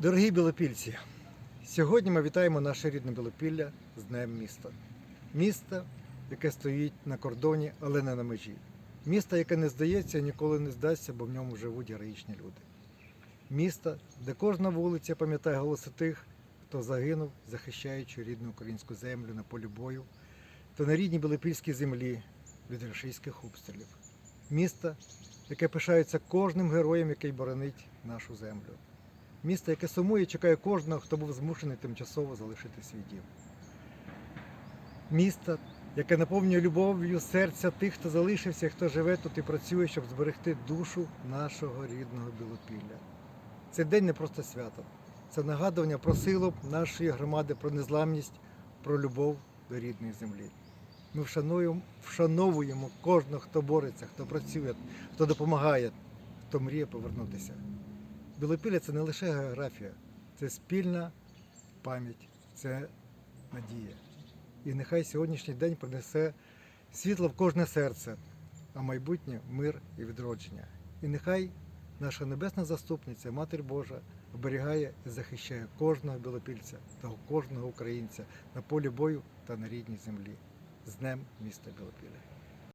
Дорогі білопільці, сьогодні ми вітаємо наше рідне Білопілля з Днем міста. Місто, яке стоїть на кордоні, але не на межі. Місто, яке не здається і ніколи не здасться, бо в ньому живуть героїчні люди. Місто, де кожна вулиця пам'ятає голоси тих, хто загинув, захищаючи рідну українську землю на полі бою, та на рідній Білопільській землі від російських обстрілів. Місто, яке пишається кожним героєм, який боронить нашу землю. Місто, яке сумує, чекає кожного, хто був змушений тимчасово залишити свій дім. Місто, яке наповнює любов'ю серця тих, хто залишився, хто живе тут і працює, щоб зберегти душу нашого рідного Білопілля. Цей день не просто свято. Це нагадування про силу нашої громади, про незламність, про любов до рідної землі. Ми вшануємо, вшановуємо кожного, хто бореться, хто працює, хто допомагає, хто мріє повернутися. Білопілля це не лише географія, це спільна пам'ять, це надія. І нехай сьогоднішній день принесе світло в кожне серце, а майбутнє мир і відродження. І нехай наша небесна заступниця, Матір Божа, оберігає і захищає кожного білопільця та кожного українця на полі бою та на рідній землі. З Днем міста Білопілля.